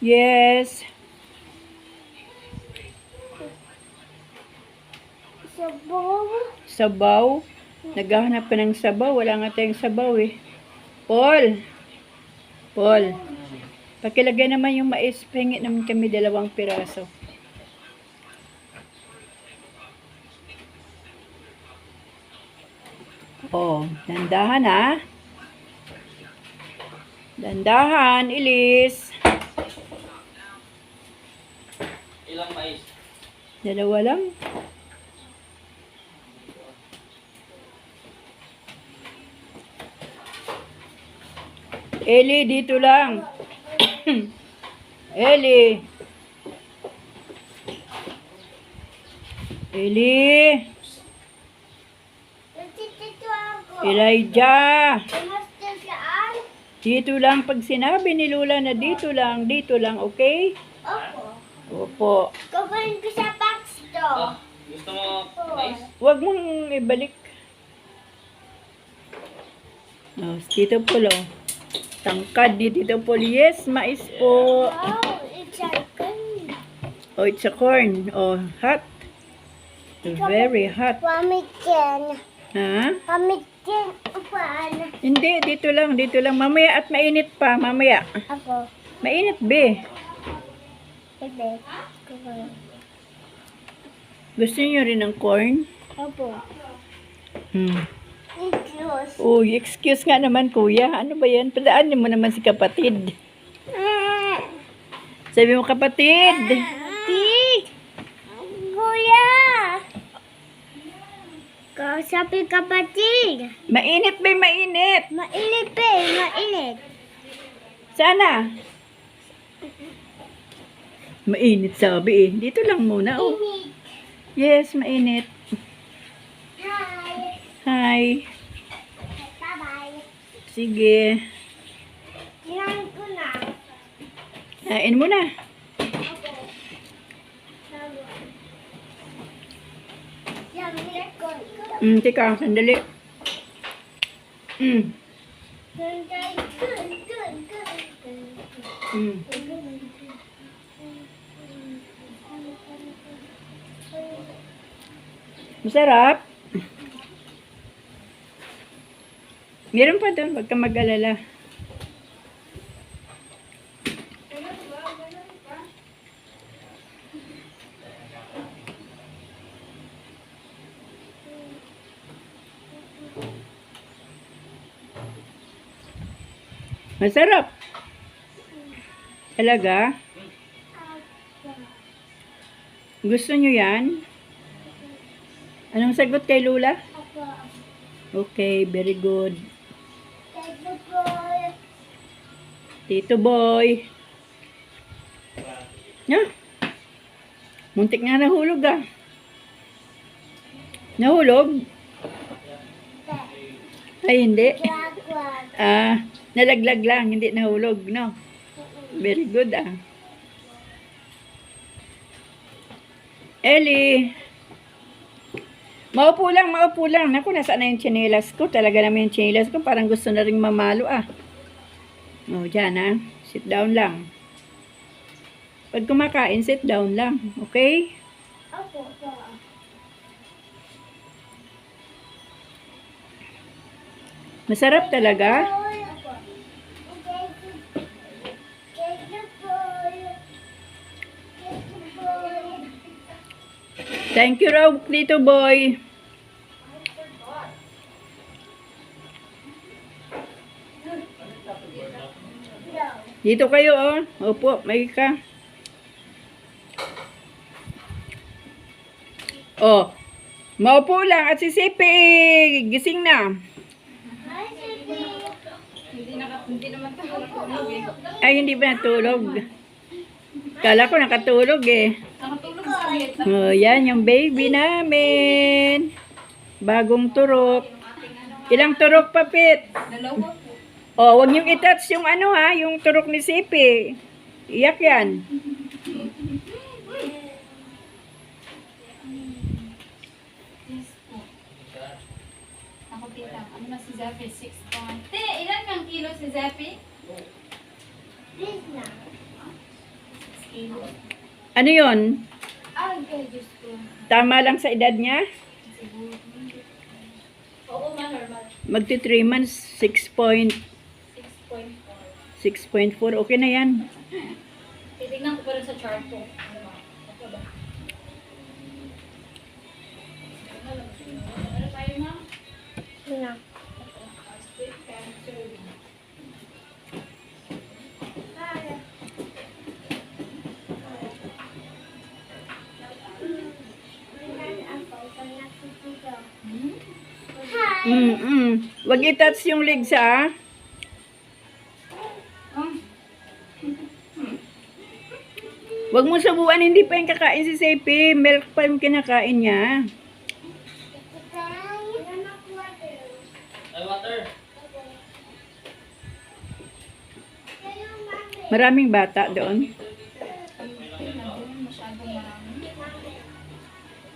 Yes. Sabaw? Sabaw. Naghahanap ka ng sabaw. Wala nga tayong sabaw eh. Paul. Paul. Pakilagay naman yung mais. Pahingi naman kami dalawang piraso. Oh, dandahan ha. Dandahan, Ilis. Ilang mais? Dalawa lang. Eli, dito lang. Eli. Eli. Ako. Elijah. Dito lang. Pag sinabi ni Lula na dito lang, dito lang, okay? Opo. Opo. Kukunin ko sa box to. Ah, gusto mo mais? Huwag mong ibalik. Oh, si Tito Polo. Tangkad ni Tito Polo. Yes, mais po. Wow, it's a gun. Oh, it's a corn. Oh, hot. Very hot. Pamitin. Ha? Pamitin. Paano? Hindi, dito lang, dito lang. Mamaya at mainit pa, mamaya. Ako. Mainit, be. Kukunin. Gusto niyo rin ng corn? Opo. Hmm. Excuse. Uy, excuse nga naman, kuya. Ano ba yan? Padaan mo naman si kapatid. Ah. Sabi mo, kapatid. Pig! Kuya! Kausapin kapatid. Mainit ba? Mainit. Mainit eh, mainit. Sana. Mainit sabi eh. Dito lang muna. Oh. Init. Yes, mainit. Hi. Hi. Bye-bye. Sige. Kinain ko na. Kain mo na. Mm, teka, sandali. Mm. Mm. Masarap. Meron pa doon, wag ka mag-alala. Masarap. Talaga? Gusto nyo yan? Anong sagot kay Lula? Okay, very good. Tito Boy. Ya. Muntik nga nahulog ah. Nahulog? Ay, hindi. Ah, nalaglag lang, hindi nahulog, no? Very good ah. Ellie. Maupo lang, maupo lang. Naku, nasaan na yung chinelas ko? Talaga naman yung chinelas ko. Parang gusto na rin mamalo ah. O, dyan ah. Sit down lang. Pag kumakain, sit down lang. Okay? Ako po. Masarap talaga. Thank you raw, Tito Boy. Dito kayo, oh. Opo, may ka. Oh, maupo lang at si Sipi, gising na. Hi, Sisi. Ay, hindi ba natulog? Kala ko nakatulog eh. Oh, yan yung baby namin. Bagong turok. Ilang turok pa, Pit? Oh, wag niyong i-touch yung ano ha, yung turok ni Sipi. Iyak yan. Ako tita, ano na si Zeppy? 6 pounds. Te, ilan ang kilo si Zeppy? This Ano Diyos ko. Tama lang sa edad niya? Oo, ma, normal. Magti 3 months, 6.4. 6.4. Okay na yan. Titignan ko pa rin sa chart ko. Ano ba? Ano tayo, ma? Ano? Mm -mm. Wag i-touch yung legs ha. Wag mo subuan, hindi pa yung kakain si Sepi. Milk pa yung kinakain niya. Maraming bata doon.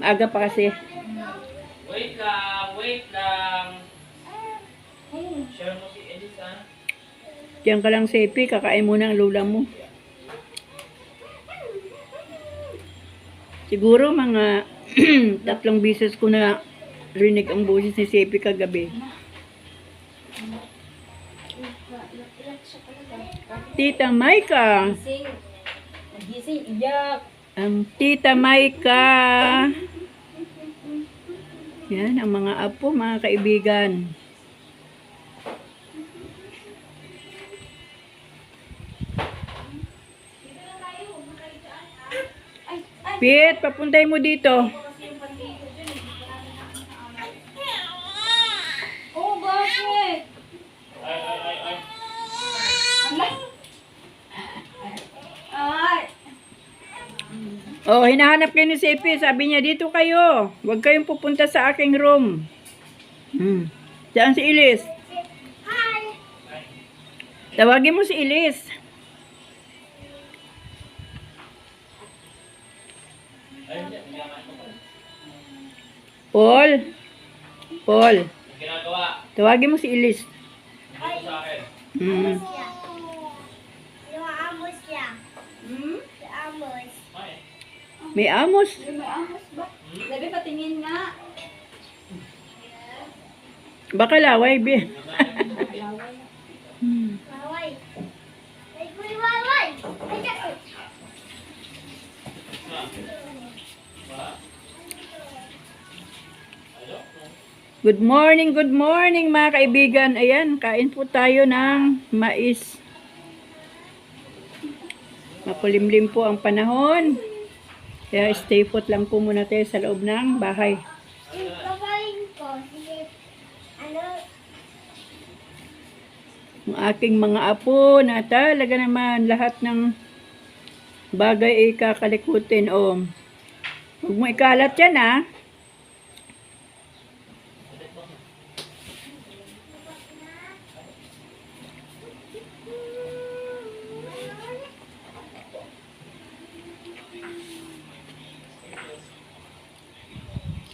Maaga pa kasi. Wait lang, wait lang. Share mo si Elisa. Diyan ka lang, Sepi. Kakain muna ang lula mo. Siguro mga tatlong bisis ko na rinig ang boses ni Sepi kagabi. Tita Maika. Gising, iyak. Ang Tita Maika. Yan, ang mga apo, mga kaibigan. Pit, papuntay mo dito. Oh, bakit? Ay, ay, ay, ay. Ay! Oh, hinahanap kayo ni Sepi. Sabi niya, dito kayo. Huwag kayong pupunta sa aking room. Hmm. Diyan si Ilis. Hi. Tawagin mo si Ilis. Paul. Paul. Tawagin mo si Ilis. Hmm. May amos. May may ahos ba? Sabi, patingin nga. Baka laway, be. Laway. Hmm. Waway. Ay, kuy, waway. Ay. Good morning, good morning mga kaibigan. Ayan, kain po tayo ng mais. Makulimlim po ang panahon. Kaya stay put lang po muna tayo sa loob ng bahay. Babaeng ko, ano, Ang aking mga apo na talaga naman lahat ng bagay ay kakalikutin. O, huwag mo ikalat yan ha.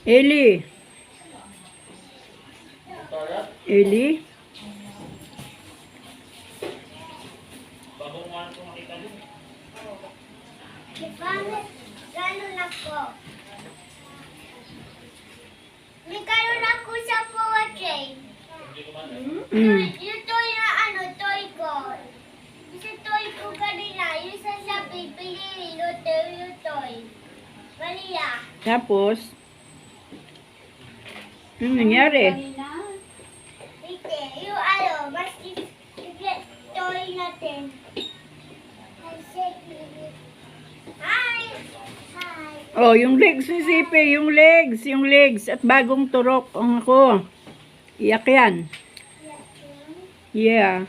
Eli. Eli. Si Pamet, ganun ako. May ganun ako sa ko man. Mm. Yung toy na ano, toy ko. Yung sa toy ko kanina, yung sa sabi, pili yung toy, toy. Maria. Tapos, ano nangyari? Yung ano, mas toy natin. Hi! Hi! Oh, yung legs ni Sipe, yung legs, yung legs, at bagong turok ang ako. Iyak yan. Yeah.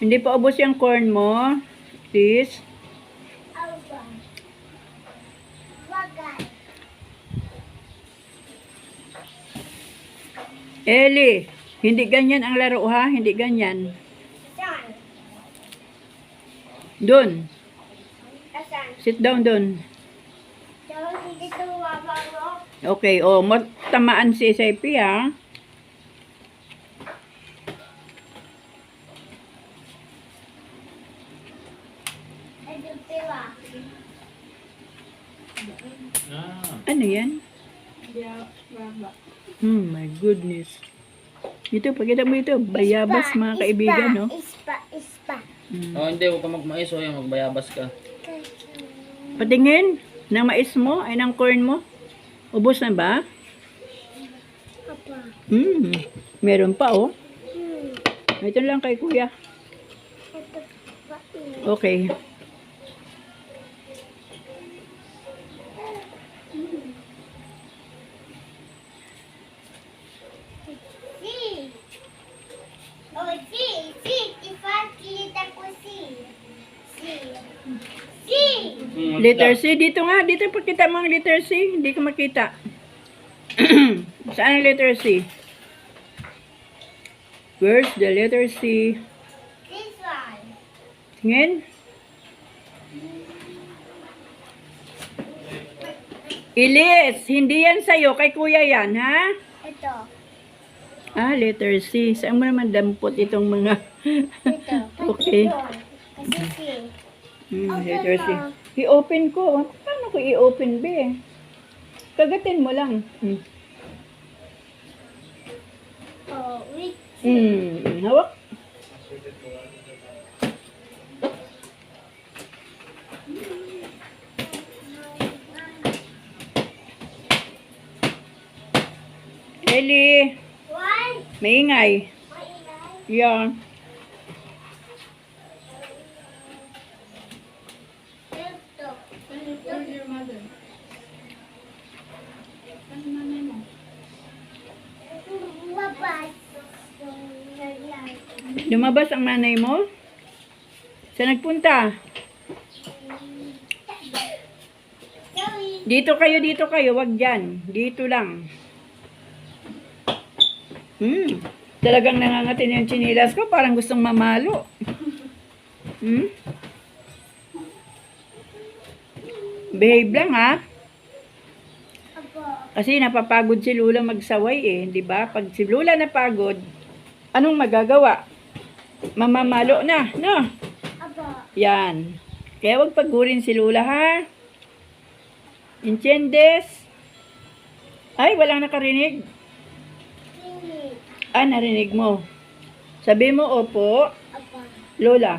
Hindi pa ubos yung corn mo. Please. Eli, hindi ganyan ang laro ha, hindi ganyan. Doon, sit down doon. Okay, oh, matamaan si Sipe ha. Ah. Ano yan? Hmm, my goodness. Ito, pakita mo ito. Bayabas mga kaibigan, no? Ispa, ispa. Hmm. Oh, hindi, huwag ka magmais, o yung magbayabas ka. Patingin ng mais mo, ay ng corn mo. Ubos na ba? Papa. Hmm, meron pa, oh. Hmm. Ito lang kay kuya. Okay. Si. Hmm, Letter C, dito nga. Dito pakita mo ang letter C. Hindi ko makita. Saan ang letter C? Where's the letter C? This one. Tingin. Ilis, hindi yan sa'yo. Kay kuya yan, ha? Ito. Ah, letter C. Saan mo naman dampot itong mga... Ito. Okay. Ito. Si. Hmm, letter C. I-open ko. Paano ko i-open, be? Kagatin mo lang. Hmm. Oh, wait. Hmm, hawak. Ellie, One. maingay. Maingay. Yeah. Ito. Lumabas. Yung nangyari. Lumabas ang nanay mo? Saan nagpunta? Dito kayo, dito kayo. Wag dyan. Dito lang. Hmm. Talagang nangangatin yung chinilas ko. Parang gustong mamalo. Hmm? Behave lang ha. Kasi napapagod si Lula magsaway eh. Di ba? Pag si Lula napagod, anong magagawa? Mamamalo na. No? Apo. Yan. Kaya wag pagurin si Lula ha. Inchendes. Ay, walang nakarinig. Ah, narinig mo. Sabi mo, opo. Lola.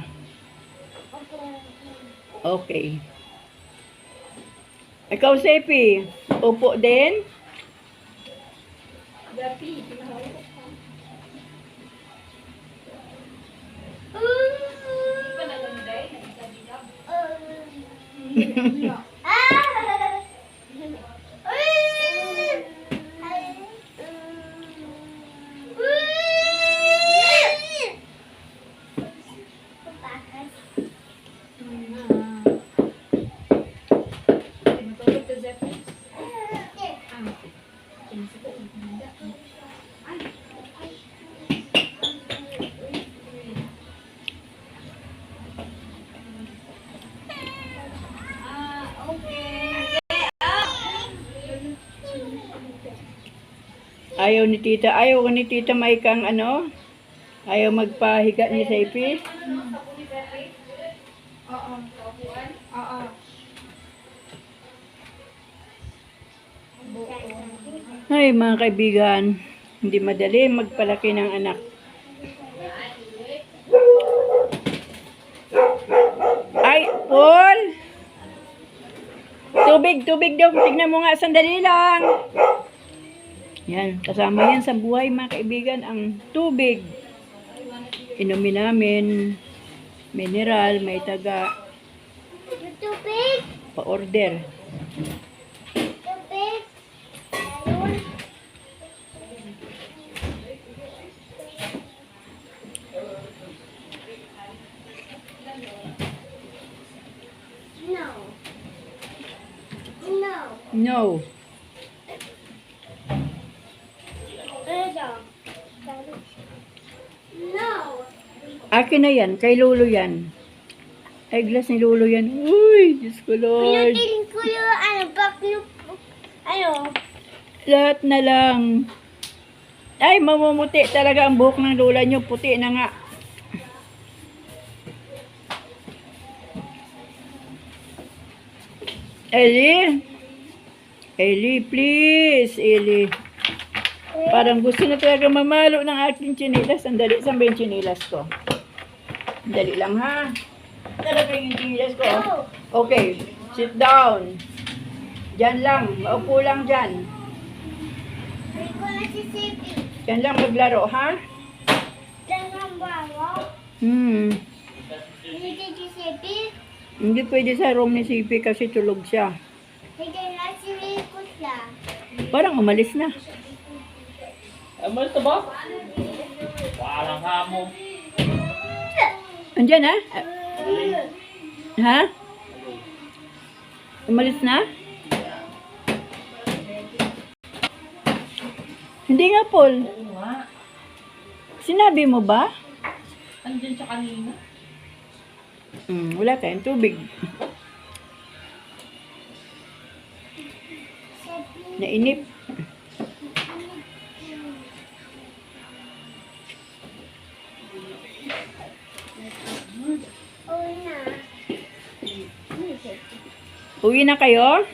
Okay. Ikaw, Sepi. Opo din. 呵呵。Ayaw ni tita, ayaw ni tita Maikang ano? Ayaw magpahiga ni Sepi? Ay, mga kaibigan, hindi madali magpalaki ng anak. Ay, Paul! Tubig, tubig daw. Tignan mo nga, sandali lang. Yan, kasama yan sa buhay mga kaibigan, ang tubig. Inumin namin, mineral, may taga, Tubig. pa-order. Tubig. No. No. No. Ano? No. Akin na yan, kay Lolo yan. Ay, glass ni Lolo yan. Uy, Diyos ko Lord. Pinutin ko yung ano, back yung, ano, Lahat na lang. Ay, mamumuti talaga ang buhok ng Lola nyo. Puti na nga. Eli? Eli, please. Eli. Parang gusto na talaga mamalo ng aking chinilas. Sandali, saan ba yung chinilas ko? Dali lang ha. Talaga yung chinilas ko. Okay, sit down. Diyan lang, maupo lang dyan. Hindi ko na si Sipi. Diyan lang maglaro, ha? Tangang bawa. Hmm. Hindi si Sipi. Hindi pwede sa room ni Sipi kasi tulog siya. Hindi na si Rico siya. Parang umalis na. Ay, malis na ba? Parang hamo. Andyan ha? Ha? Umalis na? Hindi nga, Paul. Sinabi mo ba? Andyan siya kanina. Hmm, wala tayong tubig. Nainip. Uwi na kayo?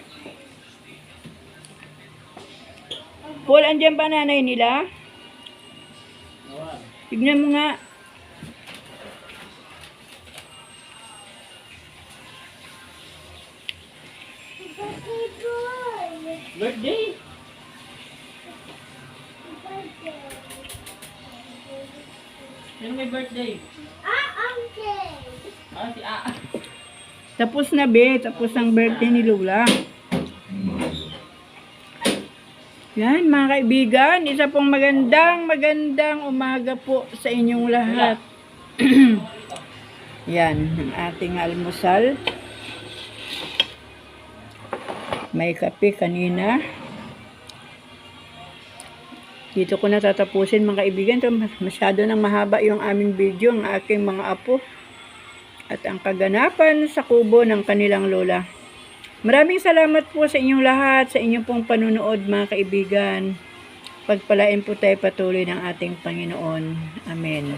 Paul, andyan ba nanay nila? Tignan mo nga. Birthday! Sino may birthday? Tapos na, be. Tapos ang birthday ni Lola. Yan, mga kaibigan. Isa pong magandang, magandang umaga po sa inyong lahat. Yan, ang ating almusal. May kape kanina. Dito ko na tatapusin mga kaibigan. Masyado nang mahaba yung aming video, ang aking mga apo at ang kaganapan sa kubo ng kanilang lola. Maraming salamat po sa inyong lahat, sa inyong pong panunood mga kaibigan. Pagpalain po tayo patuloy ng ating Panginoon. Amen.